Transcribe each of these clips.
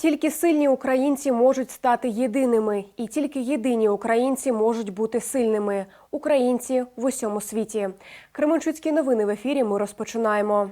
Тільки сильні українці можуть стати єдиними, і тільки єдині українці можуть бути сильними. Українці в усьому світі. Кременчуцькі новини в ефірі. Ми розпочинаємо.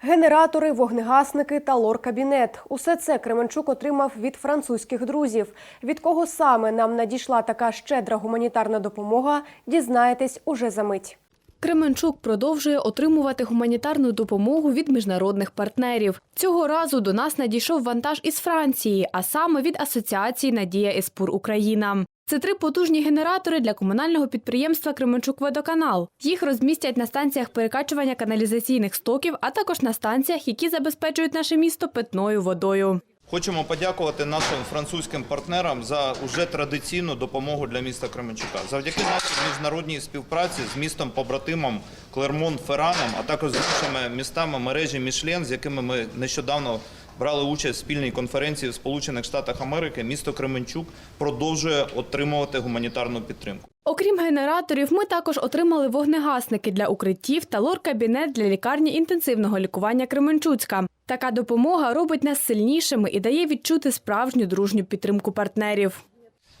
Генератори, вогнегасники та лор-кабінет – усе це Кременчук отримав від французьких друзів. Від кого саме нам надійшла така щедра гуманітарна допомога, дізнаєтесь уже за мить. Кременчук продовжує отримувати гуманітарну допомогу від міжнародних партнерів. Цього разу до нас надійшов вантаж із Франції, а саме від асоціації Надія Еспур Україна. Це три потужні генератори для комунального підприємства Кременчук-Водоканал. Їх розмістять на станціях перекачування каналізаційних стоків, а також на станціях, які забезпечують наше місто питною водою. Хочемо подякувати нашим французьким партнерам за уже традиційну допомогу для міста Кременчука. Завдяки нашій міжнародній співпраці з містом побратимом Клермон Фераном, а також з іншими містами мережі Мішлен, з якими ми нещодавно брали участь в спільній конференції в Сполучених Штатах Америки, місто Кременчук продовжує отримувати гуманітарну підтримку. Окрім генераторів, ми також отримали вогнегасники для укриттів та лор-кабінет для лікарні інтенсивного лікування Кременчуцька. Така допомога робить нас сильнішими і дає відчути справжню дружню підтримку партнерів.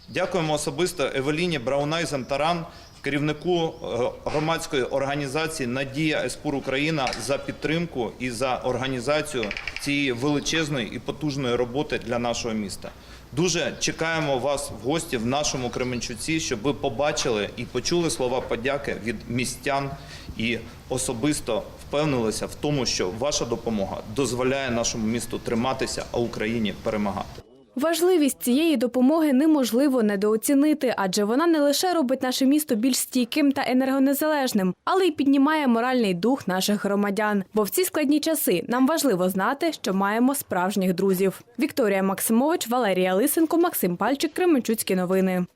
Дякуємо особисто Евеліні Браунайзен Таран, керівнику е, громадської організації Надія Еспур Україна за підтримку і за організацію цієї величезної і потужної роботи для нашого міста. Дуже чекаємо вас в гості в нашому Кременчуці, щоб ви побачили і почули слова подяки від містян і особисто впевнилися в тому, що ваша допомога дозволяє нашому місту триматися, а Україні перемагати. Важливість цієї допомоги неможливо недооцінити, адже вона не лише робить наше місто більш стійким та енергонезалежним, але й піднімає моральний дух наших громадян. Бо в ці складні часи нам важливо знати, що маємо справжніх друзів. Вікторія Максимович, Валерія Лисенко, Максим Пальчик, Кременчуцькі новини.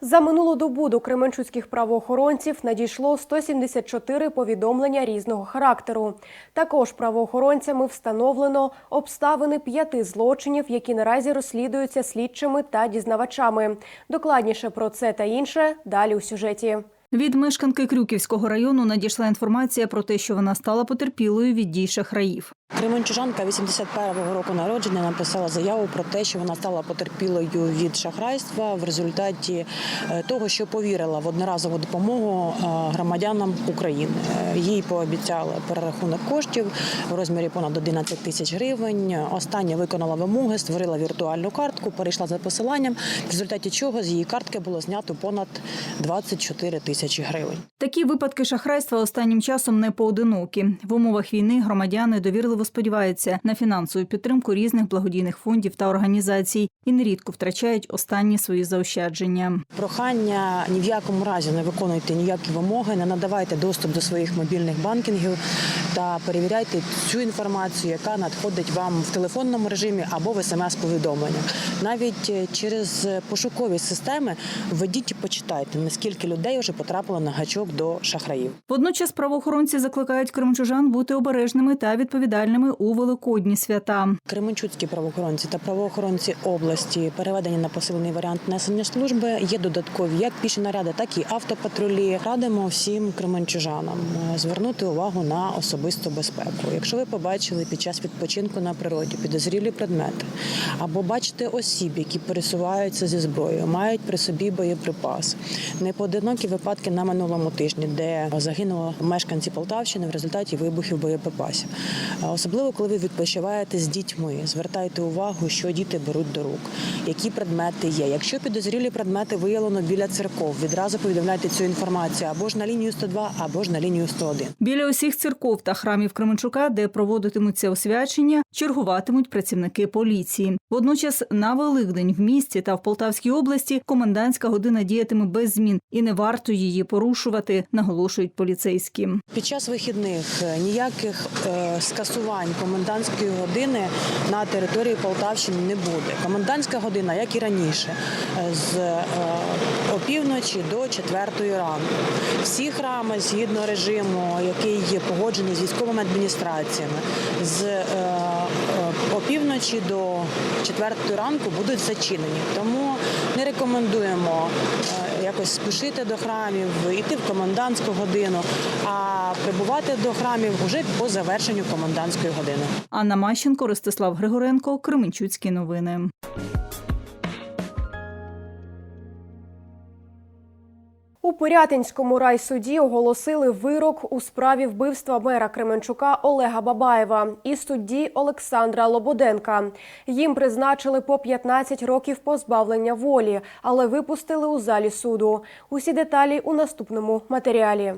За минулу добу до кременчуцьких правоохоронців надійшло 174 повідомлення різного характеру. Також правоохоронцями встановлено обставини п'яти злочинів, які наразі розслідуються слідчими та дізнавачами. Докладніше про це та інше далі у сюжеті. Від мешканки Крюківського району надійшла інформація про те, що вона стала потерпілою від дій шахраїв. Кременчужанка 81-го року народження написала заяву про те, що вона стала потерпілою від шахрайства в результаті е, того, що повірила в одноразову допомогу е, громадянам України. Їй пообіцяли перерахунок коштів в розмірі понад 11 тисяч гривень. Остання виконала вимоги, створила віртуальну картку, перейшла за посиланням, в результаті чого з її картки було знято понад 24 тисячі гривень. Такі випадки шахрайства останнім часом не поодинокі. В умовах війни громадяни довірливо сподіваються на фінансову підтримку різних благодійних фондів та організацій і нерідко втрачають останні свої заощадження. Прохання ні в якому разі не виконуйте ніякі вимоги, не надавайте доступ до своїх мобільних банкінгів та перевіряйте цю інформацію, яка надходить вам в телефонному режимі або в смс-повідомленнях. Навіть е, через пошукові системи введіть і почитайте, наскільки людей вже потрапило на гачок до шахраїв. Водночас правоохоронці закликають кримчужан бути обережними та відповідальними у великодні свята. Кременчуцькі правоохоронці та правоохоронці області переведені на посилений варіант несення служби. Є додаткові як піші наряди, так і автопатрулі. Радимо всім кременчужанам е, звернути увагу на особисту безпеку. Якщо ви побачили під час відпочинку на природі підозрілі предмети, або бачите осіб, які пересуваються зі зброєю, мають при собі боєприпас. Непоодинокі випадки на минулому тижні, де загинули мешканці Полтавщини в результаті вибухів боєприпасів. Особливо, коли ви відпочиваєте з дітьми, звертайте увагу, що діти беруть до рук, які предмети є. Якщо підозрілі предмети виявлено біля церков, відразу повідомляйте цю інформацію або ж на лінію 102, або ж на лінію 101. Біля усіх церков та храмів Кременчука, де проводитимуться освячення, чергуватимуть працівники поліції. Водночас на Великдень в місті та в Полтавській області комендантська година діятиме без змін і не варто її порушувати, наголошують поліцейські. Під час вихідних е, ніяких е, скасувань комендантської години на території Полтавщини не буде. Комендантська година, як і раніше, е, з е, опівночі до 4 ранку. Всі храми згідно режиму, який є погоджений з військовими адміністраціями, з е, опівночі до четвертої ранку будуть зачинені. Тому не рекомендуємо е, якось спішити до храмів, йти в комендантську годину, а прибувати до храмів вже по завершенню комендантської години. Анна Мащенко, Ростислав Григоренко, Кременчуцькі новини. У Пирятинському райсуді оголосили вирок у справі вбивства мера Кременчука Олега Бабаєва і судді Олександра Лободенка. Їм призначили по 15 років позбавлення волі, але випустили у залі суду. Усі деталі у наступному матеріалі.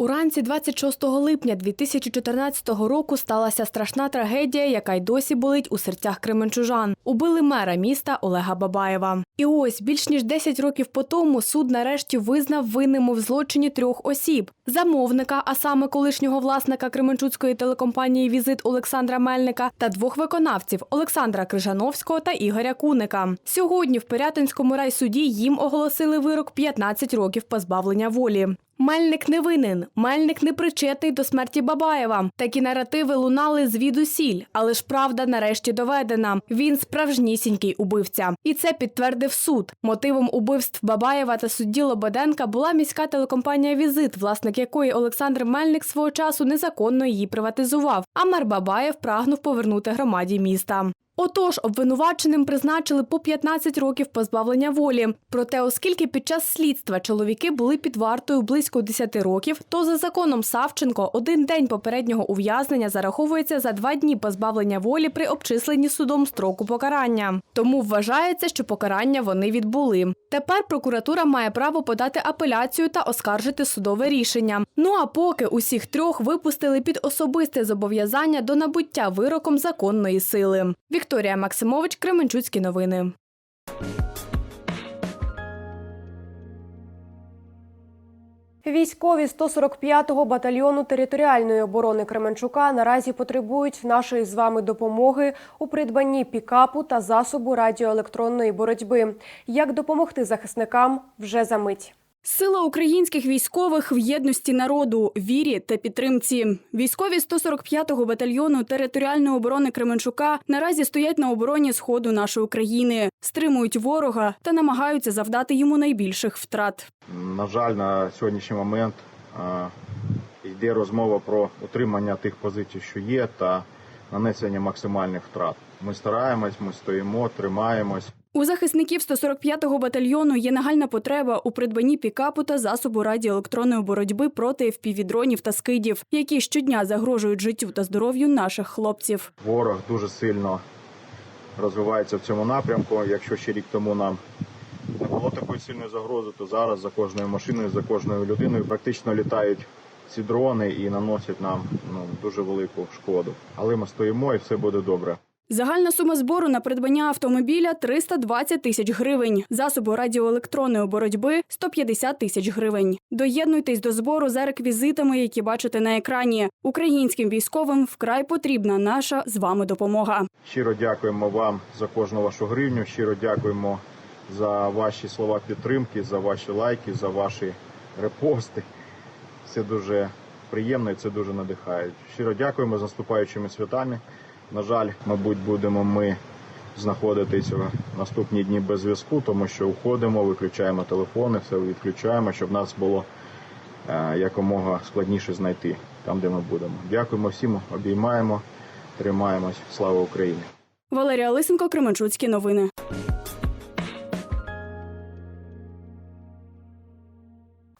Уранці 26 липня 2014 року сталася страшна трагедія, яка й досі болить у серцях кременчужан. Убили мера міста Олега Бабаєва. І ось більш ніж 10 років по тому суд нарешті визнав винним в злочині трьох осіб: замовника, а саме колишнього власника Кременчуцької телекомпанії Візит Олександра Мельника та двох виконавців Олександра Крижановського та Ігоря Куника. Сьогодні в Пирятинському райсуді їм оголосили вирок 15 років позбавлення волі. Мельник не винен, Мельник не причетний до смерті Бабаєва. Такі наративи лунали звідусіль, але ж правда нарешті доведена. Він справжнісінький убивця, і це підтвердив суд. Мотивом убивств Бабаєва та судді Лободенка була міська телекомпанія Візит, власник якої Олександр Мельник свого часу незаконно її приватизував. А мер Бабаєв прагнув повернути громаді міста. Отож, обвинуваченим призначили по 15 років позбавлення волі. Проте, оскільки під час слідства чоловіки були під вартою близько 10 років, то за законом Савченко один день попереднього ув'язнення зараховується за два дні позбавлення волі при обчисленні судом строку покарання. Тому вважається, що покарання вони відбули. Тепер прокуратура має право подати апеляцію та оскаржити судове рішення. Ну а поки усіх трьох випустили під особисте зобов'язання до набуття вироком законної сили. Вікторія Максимович, Кременчуцькі новини. Військові 145-го батальйону територіальної оборони Кременчука наразі потребують нашої з вами допомоги у придбанні пікапу та засобу радіоелектронної боротьби. Як допомогти захисникам вже за мить. Сила українських військових в єдності народу, вірі та підтримці. Військові 145-го батальйону територіальної оборони Кременчука наразі стоять на обороні сходу нашої країни, стримують ворога та намагаються завдати йому найбільших втрат. На жаль, на сьогоднішній момент е, йде розмова про утримання тих позицій, що є, та нанесення максимальних втрат. Ми стараємось, ми стоїмо, тримаємось. У захисників 145-го батальйону є нагальна потреба у придбанні пікапу та засобу радіоелектронної боротьби проти впівдронів та скидів, які щодня загрожують життю та здоров'ю наших хлопців. Ворог дуже сильно розвивається в цьому напрямку. Якщо ще рік тому нам не було такої сильної загрози, то зараз за кожною машиною, за кожною людиною практично літають ці дрони і наносять нам ну, дуже велику шкоду. Але ми стоїмо і все буде добре. Загальна сума збору на придбання автомобіля 320 тисяч гривень, засобу радіоелектронної боротьби 150 тисяч гривень. Доєднуйтесь до збору за реквізитами, які бачите на екрані. Українським військовим вкрай потрібна наша з вами допомога. Щиро дякуємо вам за кожну вашу гривню. Щиро дякуємо за ваші слова підтримки, за ваші лайки, за ваші репости. Це дуже приємно і це дуже надихає. Щиро дякуємо з наступаючими святами. На жаль, мабуть, будемо ми знаходитися наступні дні без зв'язку, тому що уходимо, виключаємо телефони, все відключаємо, щоб нас було е, якомога складніше знайти там, де ми будемо. Дякуємо всім, обіймаємо, тримаємось. Слава Україні! Валерія Лисенко, Кременчуцькі новини.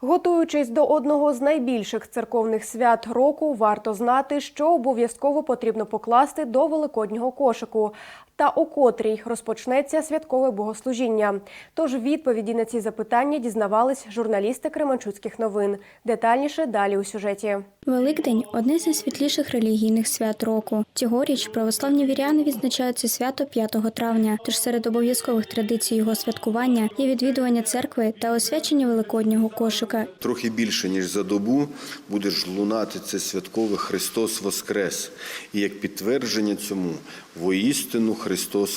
Готуючись до одного з найбільших церковних свят року, варто знати, що обов'язково потрібно покласти до великоднього кошику та у котрій розпочнеться святкове богослужіння. Тож відповіді на ці запитання дізнавались журналісти Кременчуцьких новин. Детальніше далі у сюжеті. Великдень одне з найсвітліших релігійних свят року. Цьогоріч православні віряни відзначають це свято 5 травня. Тож серед обов'язкових традицій його святкування є відвідування церкви та освячення великоднього кошика. Трохи більше ніж за добу буде ж лунати це святкове Христос Воскрес. І як підтвердження цьому, воістину Христос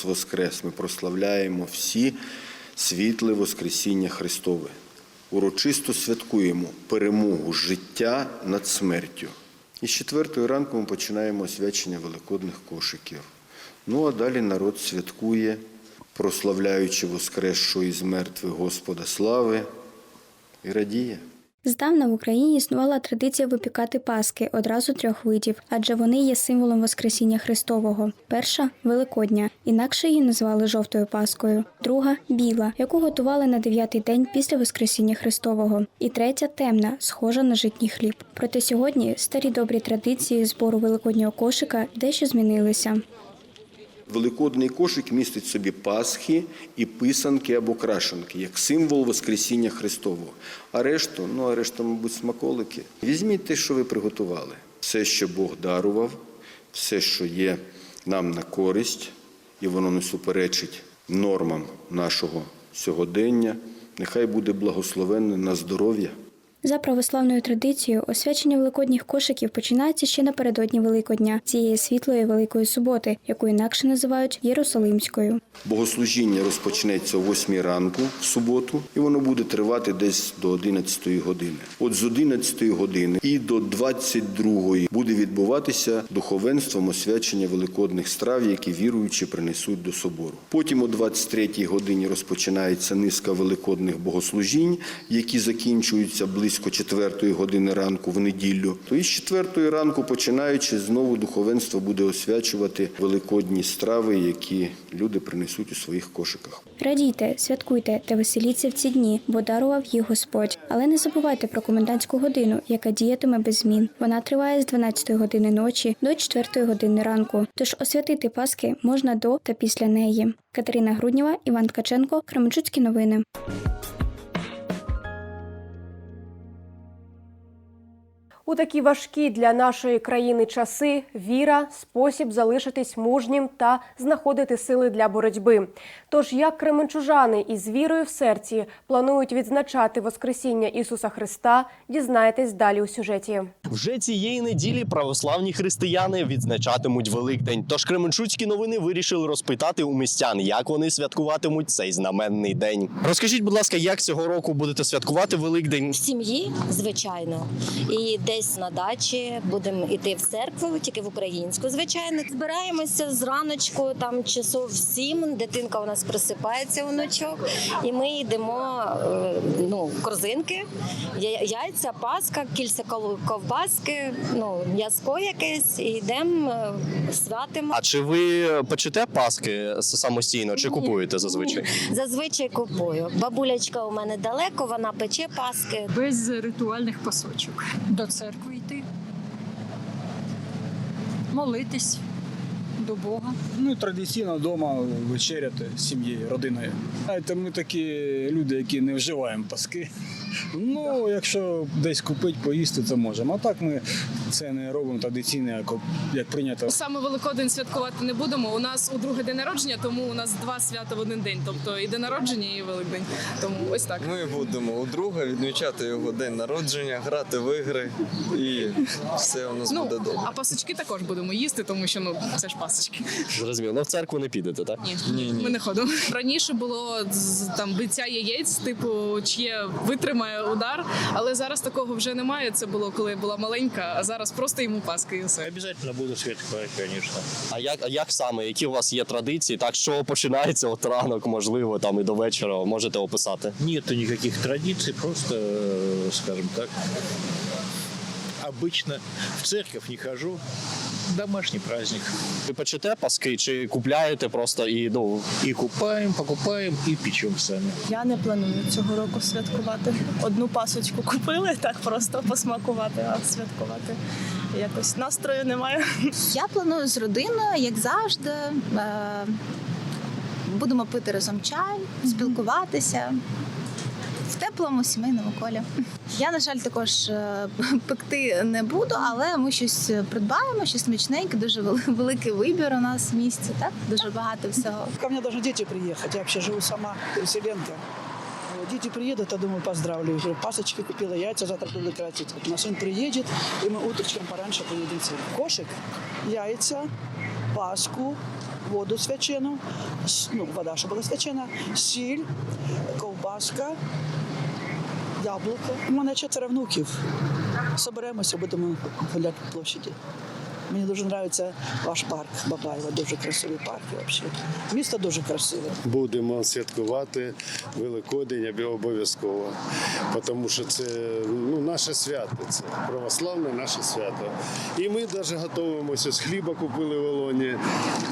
Воскрес. Ми прославляємо всі світле Воскресіння Христове. Урочисто святкуємо перемогу життя над смертю. І з четвертої ранку ми починаємо освячення великодних кошиків. Ну а далі народ святкує, прославляючи воскресшого із мертвих Господа слави і радіє. Здавна в Україні існувала традиція випікати паски одразу трьох видів, адже вони є символом Воскресіння Христового. Перша Великодня, інакше її назвали жовтою паскою. Друга біла, яку готували на дев'ятий день після Воскресіння Христового. І третя темна, схожа на житній хліб. Проте сьогодні старі добрі традиції збору великоднього кошика дещо змінилися. Великодний кошик містить собі пасхи і писанки або крашенки, як символ Воскресіння Христового. А решту, ну а решта, мабуть, смаколики. Візьміть те, що ви приготували. Все, що Бог дарував, все, що є нам на користь, і воно не суперечить нормам нашого сьогодення, нехай буде благословенне на здоров'я. За православною традицією, освячення великодніх кошиків починається ще напередодні Великодня, цієї світлої Великої суботи, яку інакше називають Єрусалимською. Богослужіння розпочнеться о 8 ранку в суботу, і воно буде тривати десь до 11 години. От з 11 години і до 22 буде відбуватися духовенством освячення великодних страв, які віруючі принесуть до собору. Потім о 23 годині розпочинається низка великодних богослужінь, які закінчуються близько 4 години ранку в неділю. То із 4 ранку, починаючи, знову духовенство буде освячувати великодні страви, які люди принесуть у своїх кошиках. Радійте, святкуйте та веселіться в ці дні, бо дарував їх Господь. Але не забувайте про комендантську годину, яка діятиме без змін. Вона триває з 12 години ночі до 4 години ранку. Тож освятити Паски можна до та після неї. Катерина Груднєва, Іван Ткаченко, Кременчуцькі новини. У такі важкі для нашої країни часи віра спосіб залишитись мужнім та знаходити сили для боротьби. Тож як кременчужани із вірою в серці планують відзначати Воскресіння Ісуса Христа, дізнаєтесь далі у сюжеті. Вже цієї неділі православні християни відзначатимуть Великдень. Тож Кременчуцькі новини вирішили розпитати у містян, як вони святкуватимуть цей знаменний день. Розкажіть, будь ласка, як цього року будете святкувати Великдень? В сім'ї, звичайно, і десь на дачі будемо йти в церкву, тільки в українську, звичайно. Збираємося зраночку, там часов в сім. Дитинка у нас просипається вночок, і ми йдемо е, ну, корзинки, яйця, паска, кільця ковбаски, ну м'язко якесь, і йдемо е, святимо. А чи ви печете паски самостійно, чи купуєте зазвичай? Зазвичай купую. Бабулячка у мене далеко, вона пече паски. без ритуальних пасочок. До церкви йти, молитись до Бога. Ну, традиційно вдома вечеряти з сім'єю, родиною. Знаєте, ми такі люди, які не вживаємо паски. Ну, якщо десь купити, поїсти, це можемо. А так ми це не робимо традиційно, як, як прийнято. Саме Великодень святкувати не будемо. У нас у друге день народження, тому у нас два свята в один день. Тобто і день народження, і Великдень. Тому ось так. Ми будемо у друга відмічати його день народження, грати в ігри і все у нас Ну буде добре. а пасочки також будемо їсти, тому що ну це ж пасочки. Зрозуміло, ну в церкву не підете, так? Ні, Ні, ні. ми не ходимо. Раніше було там биття яєць, типу, чиє витримає удар, але зараз такого вже немає. Це було коли я була маленька, а зараз просто йому паски і все. Обязательно буду святкувати, звісно. А як, а як саме? Які у вас є традиції? Так що починається от ранок, можливо, там і до вечора можете описати? Ні, ніяких традицій, просто, скажімо так, обычно в церковь не хожу. Домашний праздник. Ви печете паски чи купляєте просто і ну И купаем, покупаем, и печем сами. Я не планую цього року святкувати. Одну пасочку купили, так просто посмакувати, а святкувати якось настрою немає. Я планую з родиною, як завжди. Е, Будемо пити разом чай, спілкуватися в теплому сімейному колі. Я, на жаль, також е, пекти не буду, але ми щось придбаємо, щось смачненьке, дуже вели- великий вибір у нас в місті, так? Дуже багато всього. Ко мне даже дети приехать. Я вообще живу сама, переселенка. Вот, Дети приедут, я думаю, поздравлю. их. Пасочки купила, яйца завтра буду тратить. Вот, мой сын приедет, и мы утречком пораньше поедем в церковь. Кошек, яйца, паску, воду свячену, с- ну, вода, чтобы была свячена, сіль, ковбаска, яблуко. У мене чотири внуків. Соберемося, будемо гуляти по площаді. Мені дуже подобається ваш парк Бабаєва, дуже красивий парк взагалі. Місто дуже красиве. Будемо святкувати Великодень обов'язково, тому що це ну, наше свято, це православне наше свято. І ми навіть готуємося. З хліба купили в Олоні,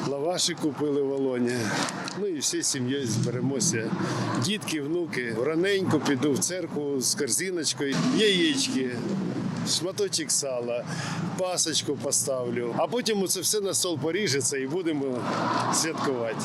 лаваші купили в Олоні. Ну і всі сім'єю зберемося. Дітки, внуки. Раненько піду в церкву з корзиночкою, яєчки. Шматочок сала, пасочку поставлю, а потім це все на стол поріжеться і будемо святкувати.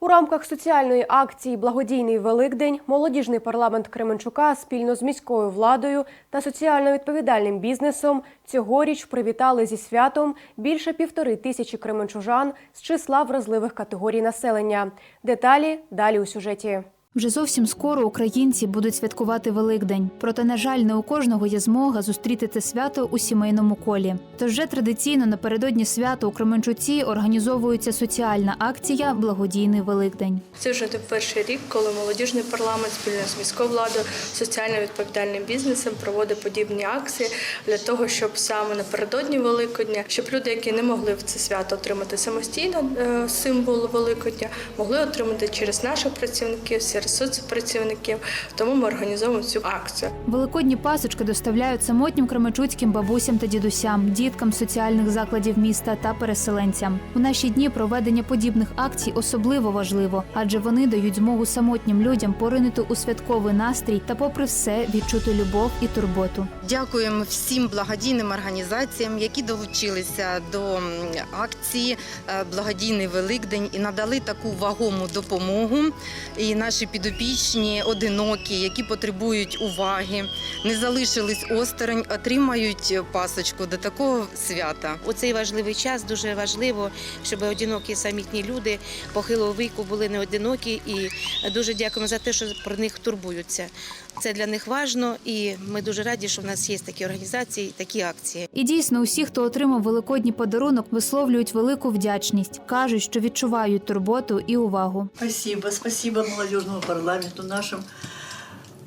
У рамках соціальної акції Благодійний Великдень молодіжний парламент Кременчука спільно з міською владою та соціально відповідальним бізнесом цьогоріч привітали зі святом більше півтори тисячі кременчужан з числа вразливих категорій населення. Деталі далі у сюжеті. Вже зовсім скоро українці будуть святкувати Великдень. Проте, на жаль, не у кожного є змога зустріти це свято у сімейному колі. Тож вже традиційно напередодні свята у Кременчуці організовується соціальна акція Благодійний Великдень. Це вже не перший рік, коли молодіжний парламент спільно з міською владою, соціально відповідальним бізнесом проводить подібні акції для того, щоб саме напередодні Великодня, щоб люди, які не могли в це свято отримати самостійно е, символ Великодня, могли отримати через наших працівників, через соцпрацівників. Тому ми організовуємо цю акцію. Великодні пасочки доставляють самотнім кременчуцьким бабусям та дідусям, діткам соціальних закладів міста та переселенцям. У наші дні проведення подібних акцій особливо важливо, адже вони дають змогу самотнім людям поринути у святковий настрій та, попри все, відчути любов і турботу. Дякуємо всім благодійним організаціям, які долучилися до акції е, Благодійний Великдень і надали таку вагому допомогу. І наші підопічні, одинокі, які потребують уваги, не залишились осторонь, отримають пасочку до такого свята. У цей важливий час дуже важливо, щоб одинокі самітні люди похилого віку були не одинокі, і дуже дякуємо за те, що про них турбуються. Це для них важливо, і ми дуже раді, що в нас є такі організації, такі акції. І дійсно, усі, хто отримав великодній подарунок, висловлюють велику вдячність, кажуть, що відчувають турботу і увагу. Спасибо, спасибо молодежному парламенту, нашим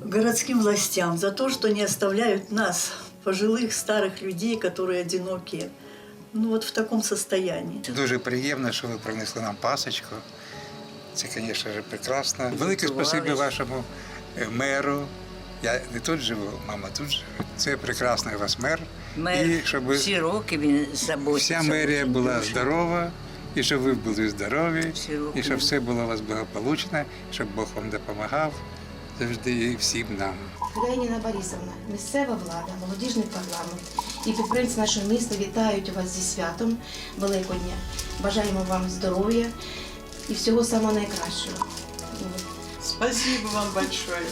городским властям за то, что не оставляют нас, пожилых старых людей, которые одинокие, ну вот в таком состоянии. Дуже приємно, що ви принесли нам пасочку. Це, звісно ж, прекрасно. Велике спасибі вашому е, меру. Я не тут живу, мама тут живе. Це прекрасний у вас мер. Мер і щоб всі роки він заботиться. вся мерія була дуже. здорова, і щоб ви були здорові, і щоб все було у вас благополучно, щоб Бог вам допомагав завжди і всім нам. Леніна Борисовна, місцева влада, молодіжний парламент і підприємці нашого міста вітають вас зі святом Великодня. Бажаємо вам здоров'я і всього самого найкращого. Спасибо вам большое.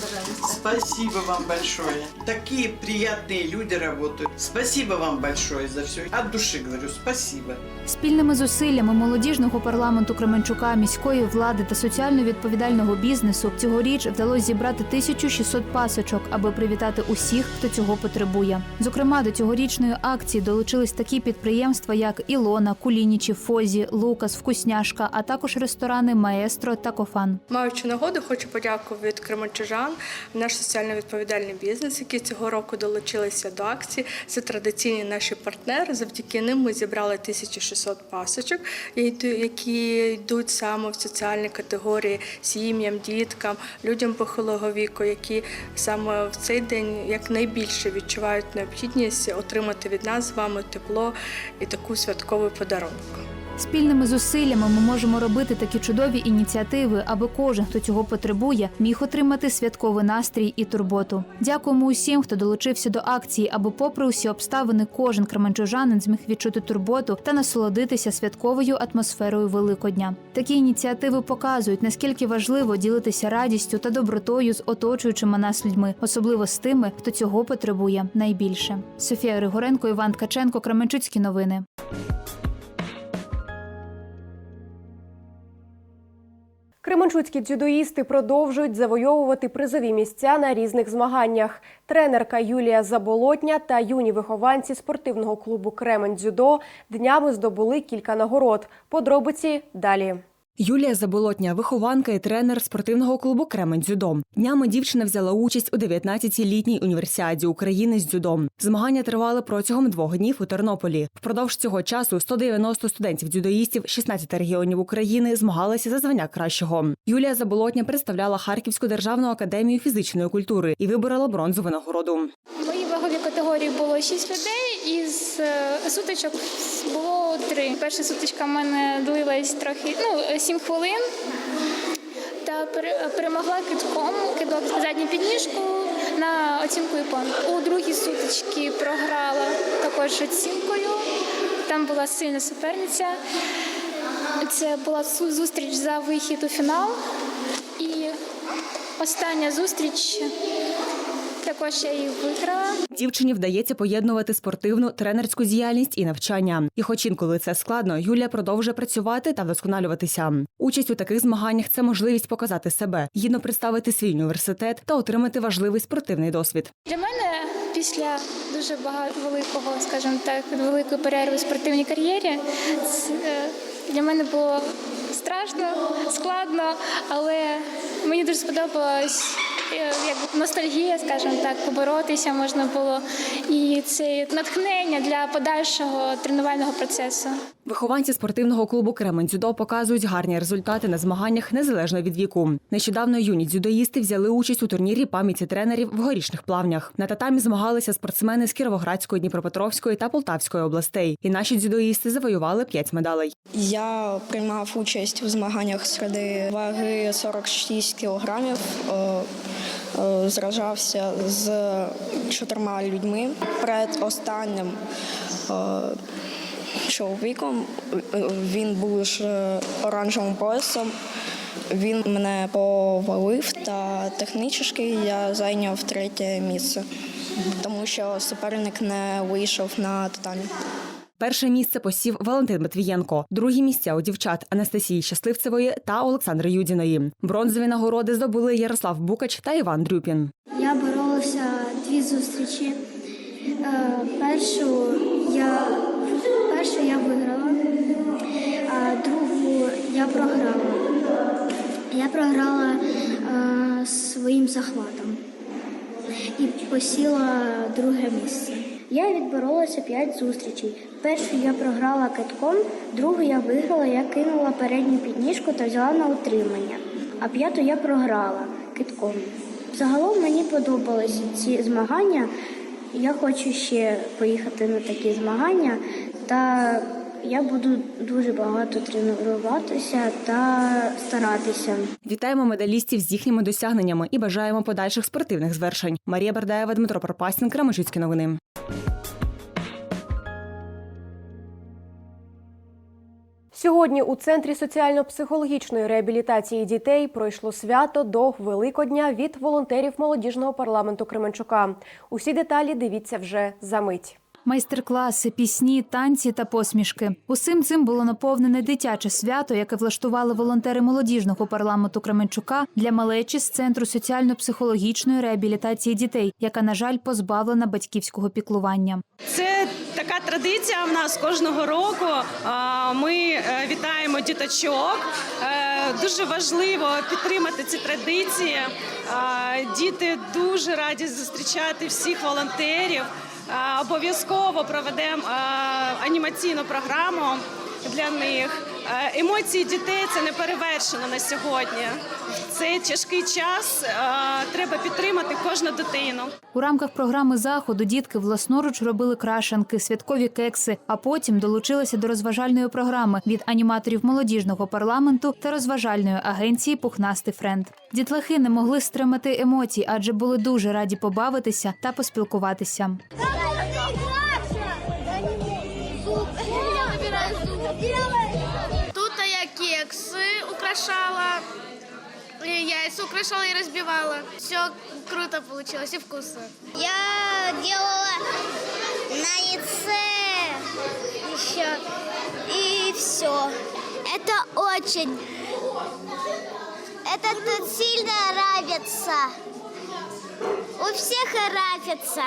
Спасибо вам большое. Такие приятные люди работают. Спасибо вам большое за все. От души говорю спасибо. Спільними зусиллями молодіжного парламенту Кременчука, міської влади та соціально відповідального бізнесу цьогоріч вдалося зібрати 1600 пасочок, аби привітати усіх, хто цього потребує. Зокрема, до цьогорічної акції долучились такі підприємства, як Ілона, Кулінічі, Фозі, Лукас, Вкусняшка, а також ресторани Маестро та Кофан. Маючи нагоду, хочу подякувати від кременчужан, наш соціально відповідальний бізнес, які цього року долучилися до акції. Це традиційні наші партнери. Завдяки ним ми зібрали 1600 пасочок, які йдуть саме в соціальні категорії сім'ям, діткам, людям похилого віку, які саме в цей день якнайбільше відчувають необхідність отримати від нас з вами тепло і таку святковий подарунок. Спільними зусиллями ми можемо робити такі чудові ініціативи, аби кожен, хто цього потребує, міг отримати святковий настрій і турботу. Дякуємо усім, хто долучився до акції, аби, попри усі обставини, кожен кременчужанин зміг відчути турботу та насолодитися святковою атмосферою Великодня. Такі ініціативи показують, наскільки важливо ділитися радістю та добротою з оточуючими нас людьми, особливо з тими, хто цього потребує найбільше. Софія Григоренко, Іван Ткаченко, Кременчуцькі новини. Кременчуцькі дзюдоїсти продовжують завойовувати призові місця на різних змаганнях. Тренерка Юлія Заболотня та юні вихованці спортивного клубу Кремен дзюдо днями здобули кілька нагород. Подробиці далі. Юлія Заболотня, вихованка і тренер спортивного клубу Кремень дзюдо. Днями дівчина взяла участь у 19-літній універсіаді України з дзюдо. Змагання тривали протягом двох днів у Тернополі. Впродовж цього часу 190 студентів-дзюдоїстів 16 регіонів України змагалися за звання кращого. Юлія Заболотня представляла Харківську державну академію фізичної культури і виборола бронзову нагороду. В моїй ваговій категорії було шість людей, із е, сутичок було три. Перша сутичка в мене длилась трохи ну, сім хвилин. Та перемогла кидком, кидок задню підніжку на оцінку іпон. У другій сутичці програла також оцінкою. Там була сильна суперниця. Це була зустріч за вихід у фінал. І остання зустріч також я її виграла. Дівчині вдається поєднувати спортивну тренерську діяльність і навчання. І, хоч інколи це складно, Юлія продовжує працювати та вдосконалюватися. Участь у таких змаганнях це можливість показати себе, гідно представити свій університет та отримати важливий спортивний досвід. Для мене після дуже багато великого, скажімо так, великої перерви в спортивній кар'єрі, е, для мене було страшно, складно, але мені дуже сподобалось. е, Як ностальгія, скажімо так, поборотися можна було, і це натхнення для подальшого тренувального процесу. Вихованці спортивного клубу Кремень дзюдо показують гарні результати на змаганнях незалежно від віку. Нещодавно юні дзюдоїсти взяли участь у турнірі пам'яті тренерів в горішних плавнях. На татамі змагалися спортсмени з Кіровоградської, Дніпропетровської та Полтавської областей. І наші дзюдоїсти завоювали п'ять медалей. Я приймав участь у змаганнях серед ваги 46 кілограмів. е, е, Зражався з чотирма людьми. Перед останнім е, чоловіком він був з оранжевим поясом. Він мене повалив, та технічно я зайняв третє місце, тому що суперник не вийшов на татамі. Перше місце посів Валентин Матвієнко, другі місця у дівчат Анастасії Щасливцевої та Олександри Юдіної. Бронзові нагороди здобули Ярослав Букач та Іван Дрюпін. Я боролася дві зустрічі. Е, Першу я, першу я виграла, а другу я програла. Я програла е, своїм захватом і посіла друге місце. Я відборолася п'ять зустрічей. Першу я програла китком, другу я виграла, я кинула передню підніжку та взяла на утримання. А п'яту я програла китком. Загалом мені подобалися ці змагання. Я хочу ще поїхати на такі змагання, та я буду дуже багато тренуватися та старатися. Вітаємо медалістів з їхніми досягненнями і бажаємо подальших спортивних звершень. Марія Бердаєва, Дмитро Пропастін, Крамачицькі новини. Сьогодні у центрі соціально-психологічної реабілітації дітей пройшло свято до Великодня від волонтерів молодіжного парламенту Кременчука. Усі деталі дивіться вже за мить. Майстер-класи, пісні, танці та посмішки. Усім цим було наповнене дитяче свято, яке влаштували волонтери молодіжного парламенту Кременчука для малечі з центру соціально-психологічної реабілітації дітей, яка, на жаль, позбавлена батьківського піклування. Це така традиція в нас кожного року. Ми е, вітаємо діточок. Е, Дуже важливо підтримати ці традиції. Діти дуже раді зустрічати всіх волонтерів. Обов'язково проведемо анімаційну програму для них. Е, Емоції дітей це не перевершено на сьогодні. В цей тяжкий час е, треба підтримати кожну дитину. У рамках програми заходу дітки власноруч робили крашенки, святкові кекси, а потім долучилися до розважальної програми від аніматорів молодіжного парламенту та розважальної агенції Пухнастий френд. Дітлахи не могли стримати емоцій, адже були дуже раді побавитися та поспілкуватися. Украшала, и яйца украшала и разбивала. Все круто получилось и вкусно. Я делала на яйце еще. И все. Это очень... Это тут сильно нравится. У всех нравится.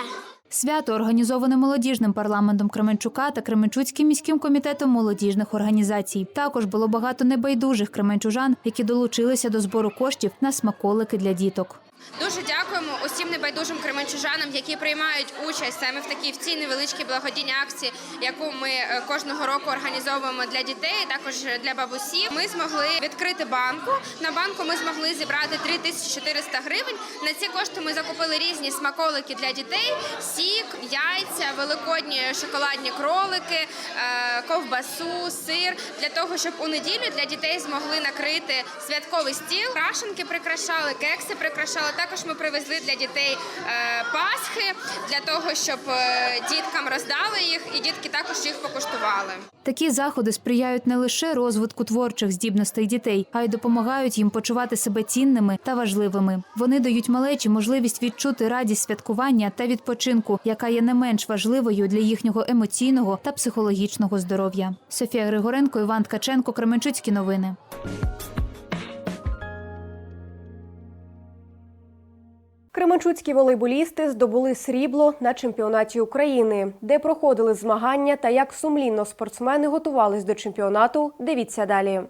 Свято організоване молодіжним парламентом Кременчука та Кременчуцьким міським комітетом молодіжних організацій. Також було багато небайдужих кременчужан, які долучилися до збору коштів на смаколики для діток. Дуже дякуємо усім небайдужим кременчужанам, які приймають участь саме в такій в цій невеличкій благодійній акції, яку ми е, кожного року організовуємо для дітей, також для бабусів. Ми змогли відкрити банку. На банку ми змогли зібрати 3400 гривень. На ці кошти ми закупили різні смаколики для дітей: сік, яйця, великодні шоколадні кролики, е, ковбасу, сир для того, щоб у неділю для дітей змогли накрити святковий стіл. Крашенки прикрашали, кекси прикрашали. Також ми привезли для дітей е, пасхи для того, щоб е, діткам роздали їх, і дітки також їх покуштували. Такі заходи сприяють не лише розвитку творчих здібностей дітей, а й допомагають їм почувати себе цінними та важливими. Вони дають малечі можливість відчути радість святкування та відпочинку, яка є не менш важливою для їхнього емоційного та психологічного здоров'я. Софія Григоренко, Іван Ткаченко, Кременчуцькі новини. Кременчуцькі волейболісти здобули срібло на чемпіонаті України, де проходили змагання та як сумлінно спортсмени готувались до чемпіонату. Дивіться далі.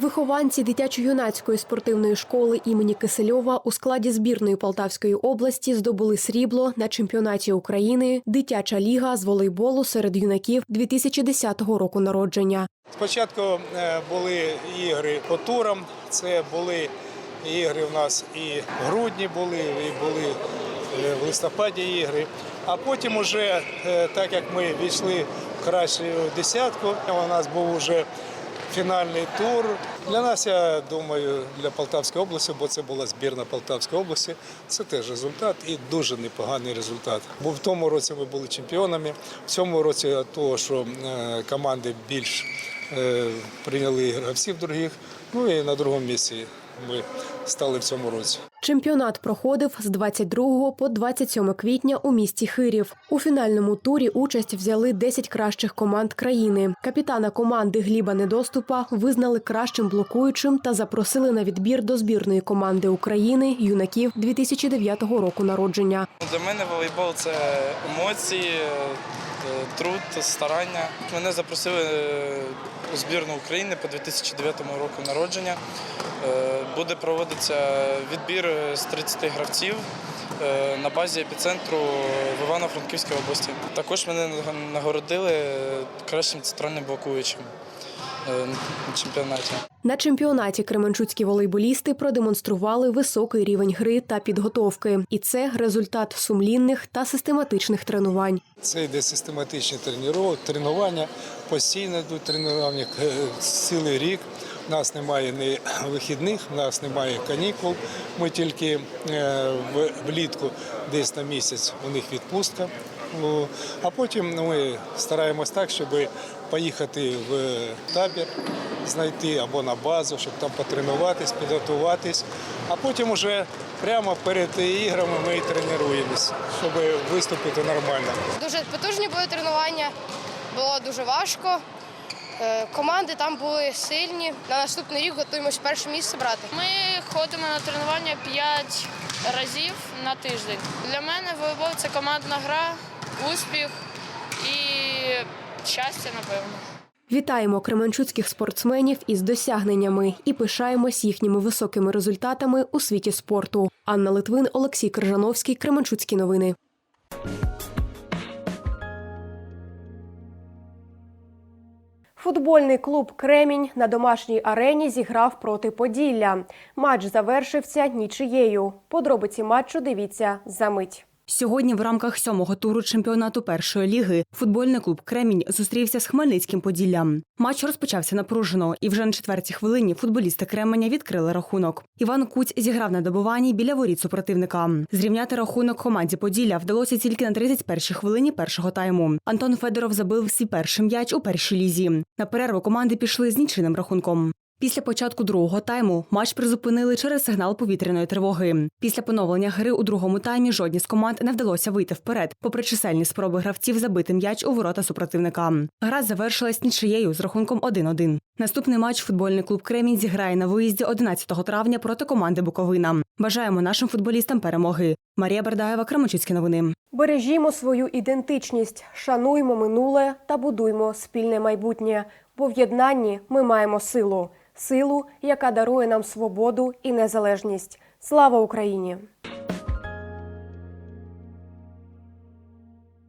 Вихованці дитячо-юнацької спортивної школи імені Кисельова у складі збірної Полтавської області здобули срібло на чемпіонаті України Дитяча ліга з волейболу серед юнаків 2010 року народження. Спочатку е, були ігри по турам. Це були ігри у нас і в грудні були, і були е, в листопаді ігри. А потім, уже, е, так як ми війшли в кращу десятку, у нас був уже фінальний тур. Для нас, я думаю, для Полтавської області, бо це була збірна Полтавської області, це теж результат і дуже непоганий результат. Бо в тому році ми були чемпіонами, в цьому році того, що е, команди більш прийняли гравців других, ну і на другому місці ми стали в цьому році. Чемпіонат проходив з 22 по 27 квітня у місті Хирів. У фінальному турі участь взяли 10 кращих команд країни. Капітана команди Гліба Недоступа визнали кращим блокуючим та запросили на відбір до збірної команди України юнаків 2009 року народження. Для мене волейбол це емоції, труд, старання. Мене запросили е, у збірну України по 2009 року народження. Е, Буде проводитися відбір з 30 гравців е, на базі епіцентру в Івано-Франківській області. Також мене нагородили кращим центральним блокуючим е, на чемпіонаті. На чемпіонаті кременчуцькі волейболісти продемонстрували високий рівень гри та підготовки, і це результат сумлінних та систематичних тренувань. Це йде систематичні тренування, постійно йдуть тренування е, цілий рік. У нас немає ні вихідних, у нас немає канікул. Ми тільки е, влітку десь на місяць у них відпустка. А потім ми стараємось так, щоб поїхати в табір, знайти або на базу, щоб там потренуватись, підготуватись. А потім уже прямо перед іграми ми і тренуємось, щоб виступити нормально. Дуже потужні були тренування, було дуже важко. Е, Команди там були сильні. На наступний рік готуємося перше місце брати. Ми ходимо на тренування 5 разів на тиждень. Для мене волейбол це командна гра, успіх і щастя, напевно. Вітаємо кременчуцьких спортсменів із досягненнями і пишаємось їхніми високими результатами у світі спорту. Анна Литвин, Олексій Крижановський, Кременчуцькі новини. Футбольний клуб Кремінь на домашній арені зіграв проти Поділля. Матч завершився нічиєю. Подробиці матчу дивіться за мить. Сьогодні в рамках сьомого туру чемпіонату першої ліги футбольний клуб Кремінь зустрівся з Хмельницьким Поділлям. Матч розпочався напружено, і вже на четвертій хвилині футболісти Кременя відкрили рахунок. Іван Куць зіграв на добуванні біля воріт супротивника. Зрівняти рахунок команді Поділля вдалося тільки на 31-й хвилині першого тайму. Антон Федоров забив свій перший м'яч у першій лізі. На перерву команди пішли з нічийним рахунком. Після початку другого тайму матч призупинили через сигнал повітряної тривоги. Після поновлення гри у другому таймі жодній з команд не вдалося вийти вперед, попри чисельні спроби гравців забити м'яч у ворота супротивника. Гра завершилась нічиєю з рахунком 1-1. Наступний матч футбольний клуб Кремінь зіграє на виїзді 11 травня проти команди Буковина. Бажаємо нашим футболістам перемоги. Марія Бердаєва, Кременчуцькі новини. Бережімо свою ідентичність, шануймо минуле та будуймо спільне майбутнє. Бо в єднанні ми маємо силу, силу, яка дарує нам свободу і незалежність. Слава Україні!